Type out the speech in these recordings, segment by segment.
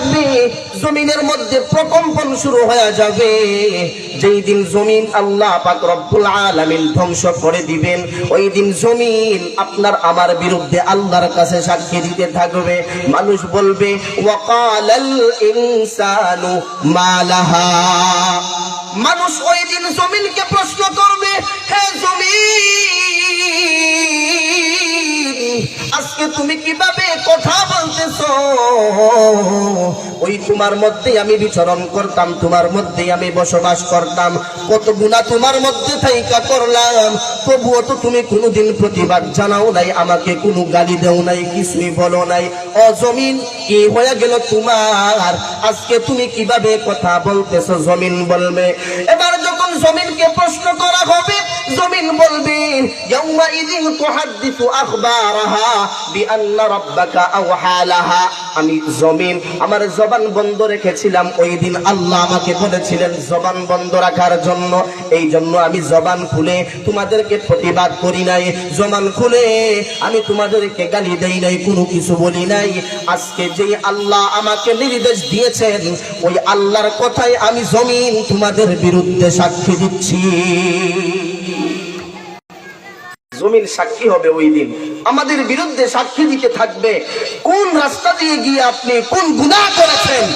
থাকবে, জমিনের মধ্যে প্রকম্পন শুরু হয়ে যাবে। যেই দিন জমিন আল্লাহ পাক রব্বুল আলামিন ধ্বংস করে দিবেন, ওই দিন জমিন আপনার আমার বিরুদ্ধে আল্লাহর কাছে সাক্ষী দিতে থাকবে। মানুষ বলবে, ওয়াকালাল ইনসানু মালাহা। মানুষ ওই দিন জমিনকে প্রশ্ন করবে, হে জমিন আজকে তুমি কীভাবে কথা বলতেছো? ওই তোমার মধ্যে আমি বিচরণ করতাম, তোমার মধ্যে আমি বসবাস করতাম। কত গুণা তোমার মধ্যে থাইকা করলাম, তবুও তো তুমি কোনোদিন প্রতিবাদ জানাও নাই, আমাকে কোনো গালি দেও নাই, কিছুই বলো নাই। ও জমিন কি হয়ে গেল তোমার? আজকে তুমি কীভাবে কথা বলতেছো জমিন বলবে? এবার যখন জমিনকে প্রশ্ন করা হবে, জমিন বলবে ইয়াউমাইযিন তুহাদ্দিসু আখবারাহা বিআন্না রাব্বাকা আওহা লাহা। আমি জমিন, আমার জবান বন্ধ রেখেছিলাম, ওই দিন আল্লাহ আমাকে বলেছিলেন, জবান বন্ধ রাখার জন্য, এই জন্য আমি জবান খুলে তোমাদেরকে প্রতিবাদ করি নাই। জবান খুলে আমি তোমাদেরকে গালি দেই নাই, কোনো কিছু বলি নাই। আজকে যেই আল্লাহ আমাকে নির্দেশ দিয়েছেন, ওই আল্লাহর কথাই আমি জমিন তোমাদের বিরুদ্ধে সাক্ষী দিচ্ছি। জমিন সাক্ষী হবে ওই দিন। আমাদের বিরুদ্ধে সাক্ষী দিতে থাকবে। কোন রাস্তা দিয়ে গিয়ে আপনি কোন গুণা করেছেন?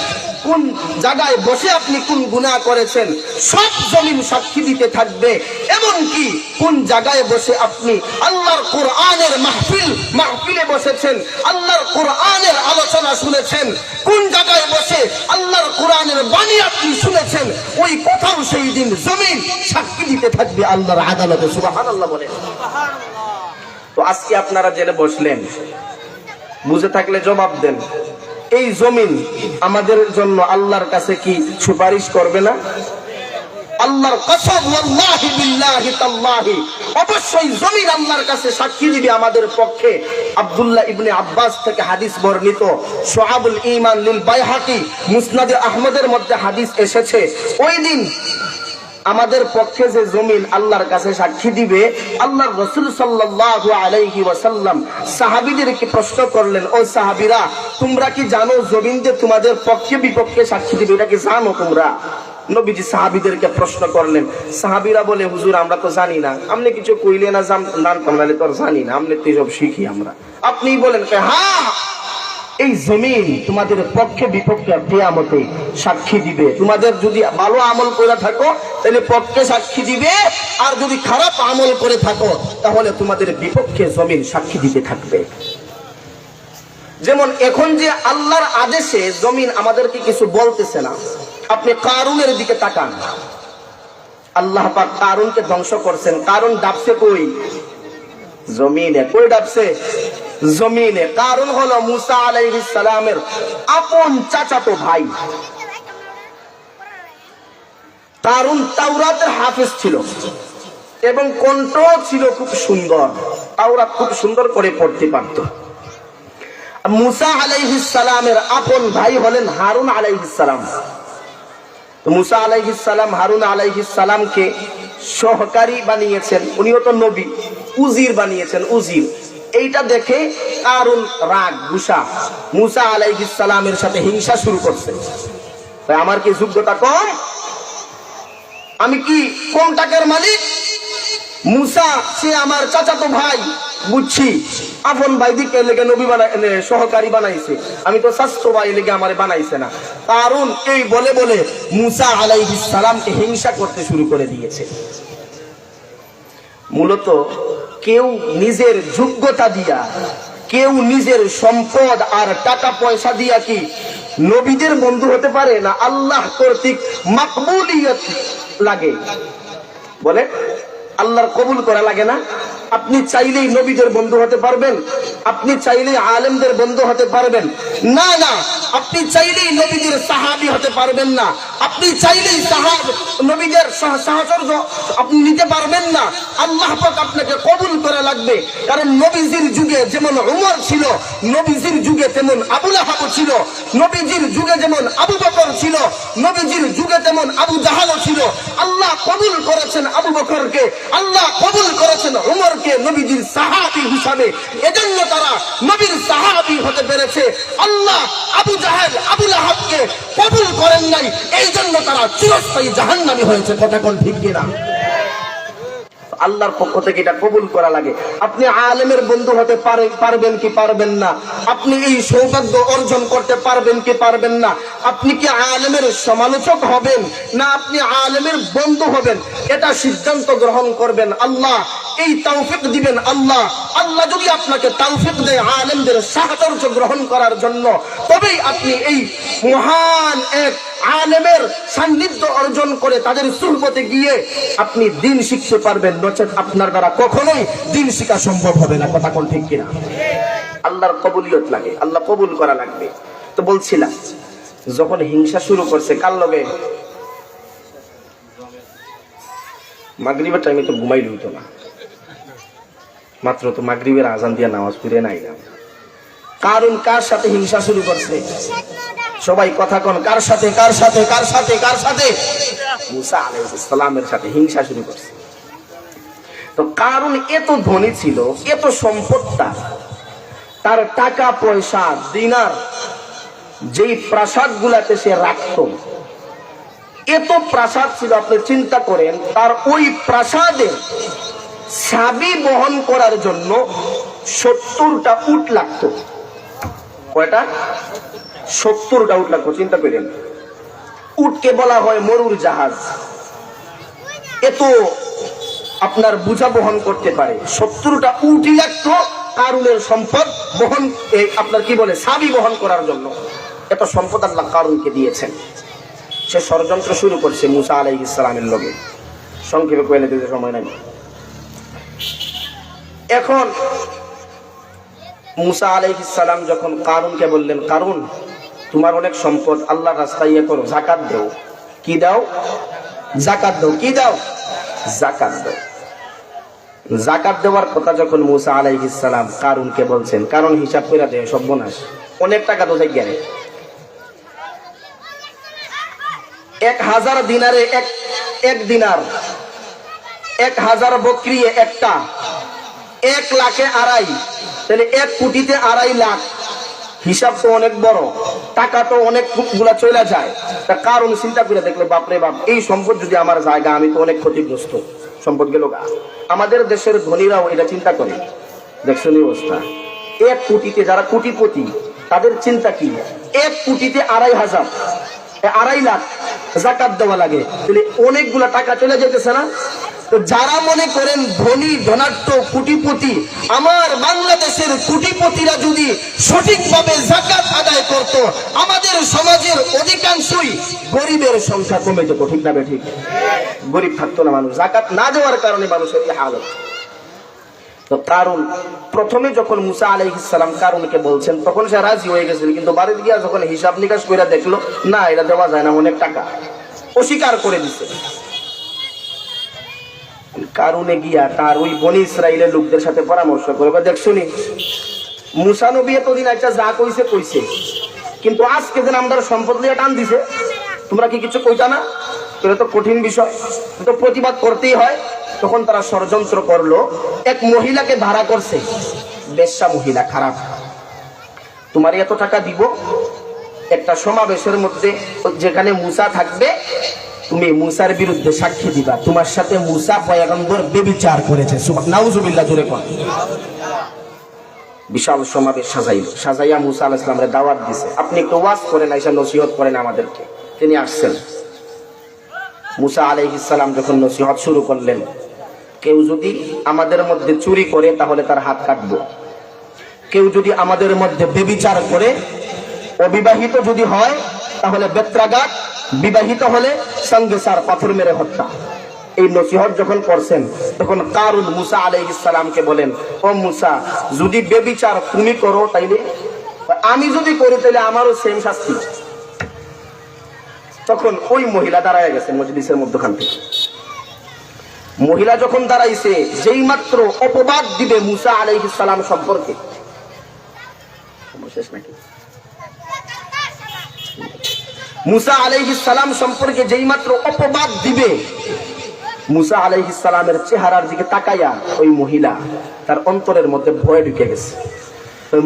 কোন জায়গায় বসে আপনি কোন গুনাহ করেছেন, সব জমিন সাক্ষী দিতে থাকবে। এমন কি কোন জায়গায় বসে আপনি আল্লাহর কোরআনের মাহফিল, মাহফিলে বসেছেন, আল্লাহর কোরআনের আলোচনা শুনেছেন, কোন জায়গায় বসে আল্লাহর কোরআনের বাণী আপনি শুনেছেন, ওই কোথাও সেই দিন জমিন সাক্ষী দিতে থাকবে আল্লাহর আদালতে। সুবহানাল্লাহ বলে তো আজকে আপনারা জেনে বসলেন, বুঝে থাকলে জবাব দেন। এই জমিন আমাদের জন্য আল্লাহর কাছে কি সুপারিশ করবে না? আল্লাহর অবশ্যই আল্লাহর কাছে আমাদের পক্ষে। আব্দুল্লাহ ইবনে আব্বাস থেকে হাদিস বর্ণিত, সোহাবুল আহমদের মধ্যে হাদিস এসেছে। ওই দিন আমাদের পক্ষে যে জমিন আল্লাহর কাছে সাক্ষী দিবে, আল্লাহর রসুল সাল্লাল্লাহু আলাইহি ওয়াসাল্লাম সাহাবীদেরকে প্রশ্ন করলেন, ও সাহাবিরা, তোমরা কি জানো জমিন যে তোমাদের পক্ষে বিপক্ষে সাক্ষী দিবে, এটা কি জানো তোমরা? নবীজি সাহাবিদেরকে প্রশ্ন করলেন, সাহাবিরা বলে, হুজুর, আমরা তো জানি না। আপনি কিছু কইলে না জান- জানতাম না তো জানি না। আপনি তো সব শিখি আমরা আপনি বলেন হ্যাঁ এই জমিন তোমাদের পক্ষে বিপক্ষে কেয়ামতে সাক্ষী দিবে। তোমাদের যদি ভালো আমল করে থাকো, তাহলে পক্ষে সাক্ষী দিবে। আর যদি খারাপ আমল করে থাকো, তাহলে তোমাদের বিপক্ষে জমিন সাক্ষী দিতে থাকবে। যেমন এখন যে আল্লাহর আদেশে জমিন আমাদেরকে কিছু বলতেছে না, আপনি কারুনের দিকে তাকান। আল্লাহ পাক কারুনকে ধ্বংস করছেন। কারণ ডাবছে কই? জমিনে। কই ডাবছে জমিনে। কারণ হলো মুসা আলাইহিস সালামের আপন চাচাতো ভাই। কারণ তাওরাতের হাফেজ ছিল এবং কণ্ঠ ছিল খুব সুন্দর। তাওরাত খুব সুন্দর করে পড়তে পারত। মুসা আলাইহিস সালামের আপন ভাই হলেন হারুন আলাইহিস সালাম। মুসা আলাইহিস সালাম হারুন আলাইহিস সালামকে সহকারী বানিয়েছেন। উনিও তো নবী, উজির বানিয়েছেন, উজির। এইটা দেখে কারুন রাগ, গুসা। মুসা আলাইহিস সালামের সাথে হিংসা শুরু করছে। তাই আমার কি যোগ্যতা কম? আমি কি কম টাকার মালিক? মুসা, সে আমার চাচাতো ভাই, বুঝছি। আপন ভাই দিকে লেগে নবী বানাই সহকারী বানাইছে। আমি তো স্বাস্থ্য ভাই লেগে আমার বানাইছে না। কারণ এই বলে বলে মুসা আলাইহিস সালামকে হিংসা করতে শুরু করে দিয়েছে। মূলত কেউ নিজের যোগ্যতা দিয়া, কেউ নিজের সম্পদ আর টাকা পয়সা দিয়া কি নবীদের বন্ধু হতে পারে না আল্লাহ কর্তৃক মাকবুলিয়ত লাগে? বলে আল্লাহর কবুল করা লাগে না। আপনি চাইলেই নবীদের বন্ধু হতে পারবেন, আপনি চাইলেই আলেমদের বন্ধু হতে পারবেন। না না, আপনি চাইলেই নবীদের সাহাবি হতে পারবেন না। আপনি চাইলেই সাহাব, নবীদের সাহ- সাহচর্য আপনি নিতে পারবেন না। আল্লাহ পাক আপনাকে কবুল করা লাগবে। কারণ নবীজির যুগে যেমন উমর ছিল, নবীজির যুগে তেমন আবুল আহাব ছিল, নবীজির যুগে যেমন আবু বকর ছিল, নবীজির যুগে তেমন আবু জাহালও ছিল। আল্লাহ কবুল করেছেন আবু বকরকে। আল্লাহ কবুল করেছেন উমরকে নবীজির সাহাবি হিসাবে। এজন্য তারা নবীর সাহাবি হতে পেরেছে। আল্লাহ আবু জাহেদ আবুল আহাবকে কবুল করেন নাই। এই জন্য তারা চিরস্থায়ী জাহান্নামী হয়েছে, কথা কোন ঠিক আল্লাহর পক্ষ থেকে এটা কবুল করা লাগে। আপনি আলেমের বন্ধু হতে পারে, পারবেন কি পারবেন না? আপনি এই সৌভাগ্য অর্জন করতে পারবেন কি পারবেন না? আপনি কি আলেমের সমালোচক হবেন না আপনি আলেমের বন্ধু হবেন? এটা সিদ্ধান্ত গ্রহণ করবেন আল্লাহ। এই তৌফিক দিবেন আল্লাহ। আল্লাহ যদি আপনাকে তৌফিক দেয় আলেমদের সাহচর্য গ্রহণ করার জন্য, তবেই আপনি এই মহান এক আলেমের সান্নিধ্য অর্জন করে তাদের সুলবতে গিয়ে আপনি দিন শিখতে পারবেন। নচেত আপনার দ্বারা কখনোই দিন শিখা সম্ভব হবে না। কথা কোন ঠিক কিনা? আল্লাহর কবুলিয়ত লাগে। আল্লাহ কবুল করা লাগবে। তো বলছিলাম, যখন হিংসা শুরু করছে, কার লগে? মাগরিবের টাইমে তো ঘুমাই লইতো না। মাত্র তো মাগরিবের আজান দিয়ে নামাজ পড়ে নাই কারণ কার সাথে হিংসা শুরু করছে? সবাই কথা কন, কার সাথে কার সাথে কার সাথে কার সাথে? মুসা আলাইহিস সালামের সাথে হিংসা শুরু করছে। তো কারণ এত ধনী ছিল, এত সম্পদটা, তার টাকা, পয়সা, দিনার, যেই প্রাসাদ গুলাতে সে রাখত, এত প্রাসাদ ছিল, আপনি চিন্তা করেন, তার ওই প্রাসাদে চাবি বহন করার জন্য সত্তরটা উট লাগতো। কয়টা? সত্তরটা উট লাগতো চিন্তা করেন উটকে বলা হয় মরুর জাহাজ। এত আপনার বোঝা বহন করতে পারে। সত্তরটা উটি লাগতো কারুনের সম্পদ বহন আপনার কি বলে, সাবি বহন করার জন্য। এত সম্পদ আল্লাহ কারুনকে দিয়েছেন। সে ষড়যন্ত্র শুরু করছে মুসা আলাই ইসলামের লগে সংক্ষেপে কয়েলে দিতে সময় নাই। এখন মুসা আলাইহিসাল্লাম যখন কারুনকে বললেন, কারুন তোমার অনেক সম্পদ, আল্লাহ রাস্তায় ইয়ে করো, জাকাত দেও। কি দাও? জাকাত দাও। কি দাও? জাকাত দাও। জাকাত দেওয়ার কথা যখন মুসা আলাইহিসাল্লাম কারুনকে বলছেন, কারণ হিসাব করে দেয় সর্বনাশ অনেক টাকা তো গেলে এক হাজার দিনারে এক এক দিনার, এক হাজার বকরি একটা, এক লাখে আড়াই, তাহলে এক কোটিতে আড়াই লাখ। হিসাব তো অনেক বড়, টাকা তো অনেকগুলা চলে যায়। তা কারণ চিন্তা করে দেখল বাপরে বাপ, এই সম্পদ যদি আমার জায়গা, আমি তো অনেক ক্ষতিগ্রস্ত। সম্পদ গেল গা। আমাদের দেশের ধনীরাও এটা চিন্তা করে। দেখছেন অবস্থা? এক কোটিতে যারা কোটিপতি, তাদের চিন্তা কি? এক কোটিতে আড়াই হাজার আড়াই লাখ জাকাত দেওয়া লাগে। তাহলে অনেকগুলা টাকা চলে যেতেছে না? যারা মনে করেন ধনী, ধনাঢ্য কোটিপতি আমার বাংলাদেশের কোটিপতিরা যদি সঠিকভাবে জাকাত আদায় করত, আমাদের সমাজের অধিকাংশই গরিবের সংখ্যা কমে যেত, ঠিক না ঠিক গরিব থাকতো না মানুষ, জাকাত না দেওয়ার কারণে মানুষের এই হালত তো কারণ, প্রথমে যখন মুসা আলাইহিসাল্লাম কারণকে বলছেন, তখন সে রাজি হয়ে গেছিল, কিন্তু বাড়িতে গিয়া যখন হিসাব নিকাশ করে দেখল, না, এটা দেওয়া যায় না, অনেক টাকা। অস্বীকার করে দিছে। কারণে গিয়া তার ওই বনি ইসরায়েলের লোকদের সাথে পরামর্শ করে। বা দেখ, শুনি। মুসা নবী এতদিন আচ্ছা যা কইছে কইছে। কিন্তু আজকে যেন আমরা সম্পদ নিয়ে টান দিছে, তোমরা কি কিছু কইতা না? এটা তো কঠিন বিষয়। তো প্রতিবাদ করতেই হয়। তখন তারা ষড়যন্ত্র করল। এক মহিলাকে ধারা করছে। বেশ্যা মহিলা, খারাপ। তোমার এত টাকা দিব? একটা সমাবেশের মধ্যে যেখানে মুসা থাকবে তুমি মুসার বিরুদ্ধে সাক্ষী দিবা। তোমার সাথে মুসা পয়াগম্বর বেবিচার করেছে। নাউজুবিল্লাহ জুড়ে কর বিশাল সমাবেশ সাজাইল। সাজাইয়া মুসা আলাহ ইসলামের দাওয়াত দিছে। আপনি একটু ওয়াজ করেন, আইসা নসিহত করেন আমাদেরকে। তিনি আসছেন। মুসা আলাইহিসাল্লাম যখন নসিহত শুরু করলেন, কেউ যদি আমাদের মধ্যে চুরি করে, তাহলে তার হাত কাটবো। কেউ যদি আমাদের মধ্যে বেবিচার করে, অবিবাহিত যদি হয়, তাহলে বেত্রাঘাত, বিবাহিত হলে সঙ্গে সার পাথর মেরে হত্যা। এই নসিহত যখন করছেন, তখন কারুন মুসা আলাইহ ইসলামকে বলেন, ও মুসা, যদি বেবিচার তুমি করো তাইলে, আমি যদি করি তাহলে আমারও সেম শাস্তি। তখন ওই মহিলা দাঁড়ায় গেছে মজলিসের মধ্যখান থেকে। মহিলা যখন দাঁড়াইছে, যেই মাত্র অপবাদ দিবে মুসা আলাইহিস সালাম সম্পর্কে। শেষ নাকি? মুসা সালাম সম্পর্কে যেই মাত্র অপবাদ দিবে, মুসা সালামের চেহারার দিকে তাকাইয়া ওই মহিলা তার অন্তরের মধ্যে ভয় ঢুকে গেছে।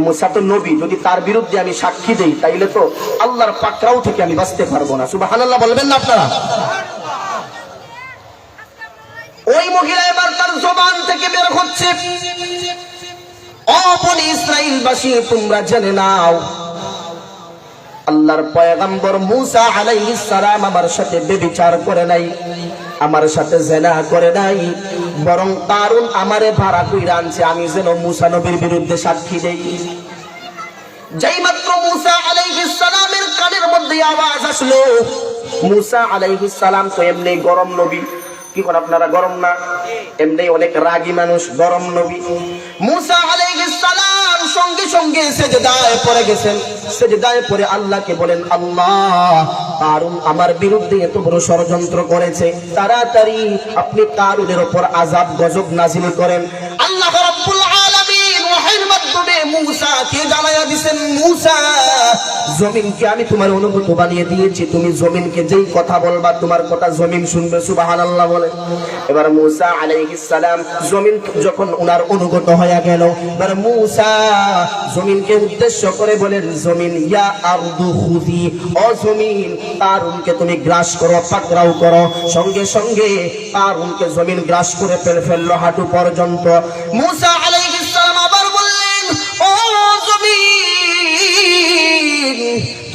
মুসা তো নবী, যদি তার বিরুদ্ধে আমি সাক্ষী দেই, তাইলে তো আল্লাহর পাকড়াও থেকে আমি বাঁচতে পারব না। সুবহানাল্লাহ বলবেন না আপনারা? ওই মহিলা এবার তার জবান থেকে বের হচ্ছে। অপনি ইসরাইলবাসী, তোমরা জেনে নাও আল্লাহর পয়গম্বর মুসা আলাইহিস সালাম আমার সাথে বেবিচার করে নাই, আমার সাথে জেনা করে নাই, বরং কারণ আমারে ভাড়া কইরা আনছে, আমি যেন মুসা নবীর বিরুদ্ধে সাক্ষী দেই। আপনারা গরম না? এমনি অনেক রাগী মানুষ, গরম নবী। মুসা আলাইহিস সালাম সঙ্গে সঙ্গে সেজদায় পরে গেছেন। সেজদায় পরে আল্লাহকে বলেন, আল্লাহ কারুন আমার বিরুদ্ধে এত বড় ষড়যন্ত্র করেছে। তাড়াতাড়ি আপনি কারুনের ওপর আজাব গজব নাজিল করেন। আল্লাহ রাব্বুল মাধ্যমে মূসাকে জানায়া দিবেন মূসা? জমিনকে আমি তোমার অনুগত বানিয়ে দিয়েছি? তুমি জমিনকে যেই কথা বলবা, তোমার কথা জমিন শুনবে, সুবহানাল্লাহ বলে। এবার মূসা জমিন যখন উনার অনুগত হয়ে গেল, এবার মূসা জমিনকে উদ্দেশ্য করে বলেন, জমিন ইয়া আরদু খুদি ও জমিন, কারুনকে তুমি গ্রাস করো, পাকড়াও করো। সঙ্গে সঙ্গে কারুনকে জমিন গ্রাস করে ফেলে, ফেলল হাঁটু পর্যন্ত। মূসা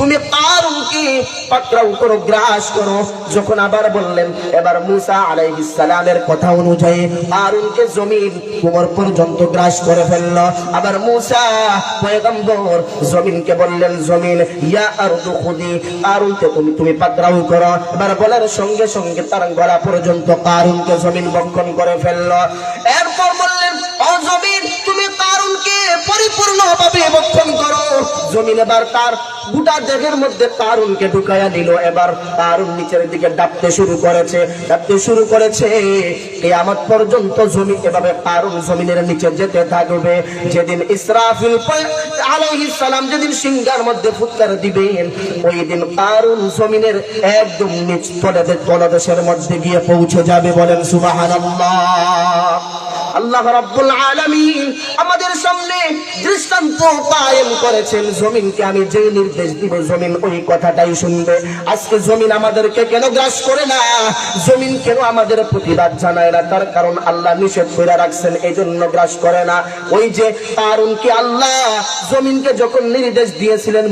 তুমি কারুনকে পাকড়াও করো, গ্রাস করো। যখন আবার বললেন, এবার মুসা আলাইহিস সালামের কথা অনুযায়ী কারুনকে জমিন কোমর পর্যন্ত গ্রাস করে ফেলল। আবার মুসা পয়গম্বর জমিনকে বললেন, জমিন, ইয়া আরদু খুদি কারুনকে তুমি তুমি পাকড়াও করো। এবার বলার সঙ্গে সঙ্গে তার গলা পর্যন্ত কারুনকে জমিন বক্ষণ করে ফেলল। এরপর কারুনকে পরিপূর্ণভাবে বক্ষণ করো। জমিন এবার তার গোটা দেহের মধ্যে কারুনকে ঢুকাইয়া নিল এবার কারুন নিচের দিকে ডাকতে শুরু করেছে। ডাকতে শুরু করেছে, কিয়ামত পর্যন্ত জমি এভাবে কারুন জমিনের নিচে যেতে থাকবে। যেদিন ইসরাফিল আলাইহিস সালাম যেদিন সিংহার মধ্যে ফুৎকার দিবেন ওই দিন কারুন জমিনের একদম নিচ তলদেশ তলদেশের মধ্যে গিয়ে পৌঁছে যাবে বলেন, সুবহানাল্লাহ। আল্লাহ রাব্বুল আলামিন আমাদের সামনে দৃষ্টান্ত কায়েম করেছেন। জমিনকে আমি যে নির্দেশ দিব, জমিন ওই কথাটাই শুনবে। আজকে জমিন আমাদেরকে কেন গ্রাস করে না? জমিন কেন আমাদের প্রতিবাদ জানায় না? তার কারণ আল্লাহ নিষেধ করে রাখছেন এই জন্য গ্রাস করে না। ওই যে কারণ কি আল্লাহ জমিনকে যখন নির্দেশ দিয়েছিলেন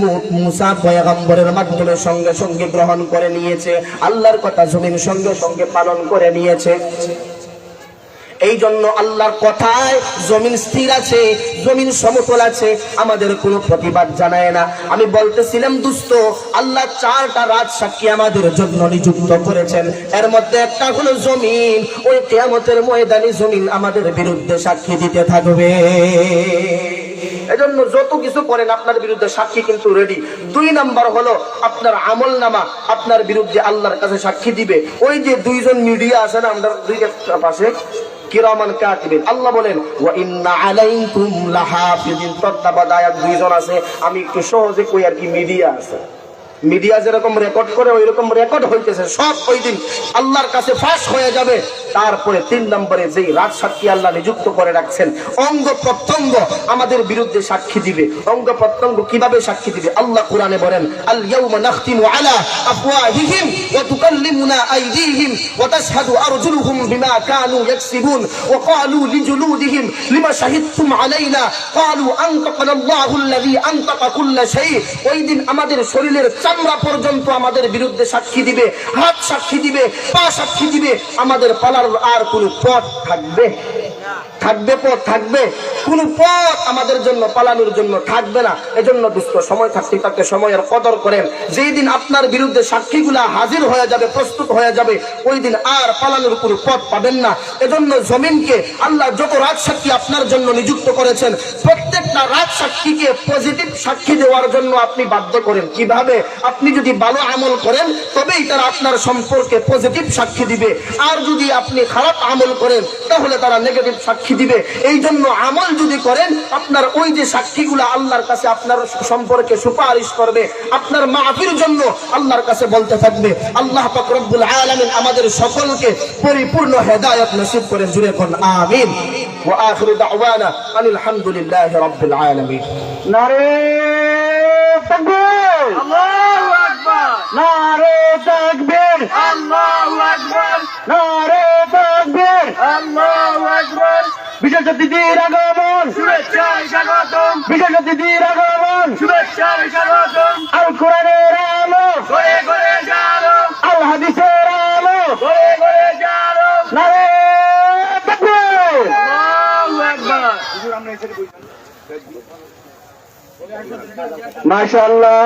মুসা পয়গম্বরের মাধ্যমে সঙ্গে সঙ্গে গ্রহণ করে নিয়েছে। আল্লাহর কথা জমিন সঙ্গে সঙ্গে পালন করে নিয়েছে। এই জন্য আল্লাহর কথায় জমিন স্থির আছে, জমিন সমতল আছে, আমাদের কোনো প্রতিবাদ জানায় না। আমি বলতেছিলাম দুস্থ আল্লাহ চারটা রাত সাক্ষী আমাদের জন্য নিযুক্ত করেছেন। এর মধ্যে একটা হলো জমিন। ওই কেয়ামতের ময়দানি জমিন আমাদের বিরুদ্ধে সাক্ষী দিতে থাকবে। এজন্য যত কিছু করেন, আপনার বিরুদ্ধে সাক্ষী কিন্তু রেডি দুই নাম্বার হলো, আপনার আমল নামা আপনার বিরুদ্ধে আল্লাহর কাছে সাক্ষী দিবে। ওই যে দুইজন মিডিয়া আছে না, আমরা দুই পাশে কিরামান কাতিবিন। আল্লাহ বলেন, ওয়া ইন্না আলাইকুম লাহাফিজিন। তত্ত্বাবধায়ক দুইজন আছে। আমি একটু সহজে কই আর কি, মিডিয়া আছে। মিডিয়া যেরকম রেকর্ড করে, ওইরকম রেকর্ড হইতেছে। সব ওই দিন আল্লাহর কাছে ফাঁস হয়ে যাবে। তারপরে তিন নম্বরে যেই রাজ সাক্ষী আল্লাহ নিযুক্ত করে রাখছেন, অঙ্গ প্রত্যঙ্গ আমাদের বিরুদ্ধে সাক্ষী দিবে। অঙ্গ প্রত্যঙ্গ কীভাবে সাক্ষী দিবে? আল্লাহ কোরআনে বলেন বিমা ওই দিন আমাদের শরীরের চামড়া পর্যন্ত আমাদের বিরুদ্ধে সাক্ষী দিবে, হাত সাক্ষী দিবে সাক্ষী দিবে, আমাদের পালার আর কোনো পথ থাকবে? থাকবে পথ থাকবে, কোন পথ আমাদের জন্য পালানোর জন্য থাকবে না। এজন্য দুস্থ সময় থাকতে থাকতে সময়ের কদর করেন। যেই দিন আপনার বিরুদ্ধে সাক্ষীগুলা হাজির হয়ে যাবে, প্রস্তুত হয়ে যাবে, ওই দিন আর পালানোর কোনো পথ পাবেন না। এজন্য জমিনকে আল্লাহ যত রাজ সাক্ষী আপনার জন্য নিযুক্ত করেছেন, প্রত্যেকটা রাজ সাক্ষীকে পজিটিভ সাক্ষী দেওয়ার জন্য আপনি বাধ্য করেন। কীভাবে? আপনি যদি ভালো আমল করেন, তবেই তারা আপনার সম্পর্কে পজিটিভ সাক্ষী দিবে। আর যদি আপনি খারাপ আমল করেন, তাহলে তারা নেগেটিভ সাক্ষী দিবে। এই জন্য আমল যদি করেন আপনার ওই যে সাক্ষীগুলো আল্লাহর কাছে আপনার সম্পর্কে সুপারিশ করবে আপনার মাফির জন্য আল্লাহর কাছে বলতে থাকবে আল্লাহ পাক রব্বুল আলামিন আমাদের সকলকে পরিপূর্ণ হেদায়ত নসিব করেন জুড়ে কোন আমিন। ওয়া আখিরু দাওয়ানা আনিল হামদুলিল্লাহি রাব্বিল আলামিন। নারে তাকবীর। আল্লাহু আকবার। নারে তাকবীর। আল্লাহু আকবার। নারে তাকবীর। আল্লাহু আকবার। বিশেষ অতিথির আগমন স্বাগতম। বিশেষ অতিথির আগমন স্বাগতম। আল কোরআনের আলো। ঘরে ঘরে জানো আল। হাদিসের আলো। ঘরে ঘরে জানো নারে তাকবীর। আল্লাহু আকবার। মাশাআল্লাহ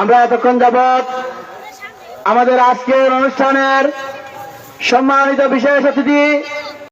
আমরা এতক্ষণ যাবৎ আমাদের আজকের অনুষ্ঠানের সম্মানিত বিশেষ অতিথি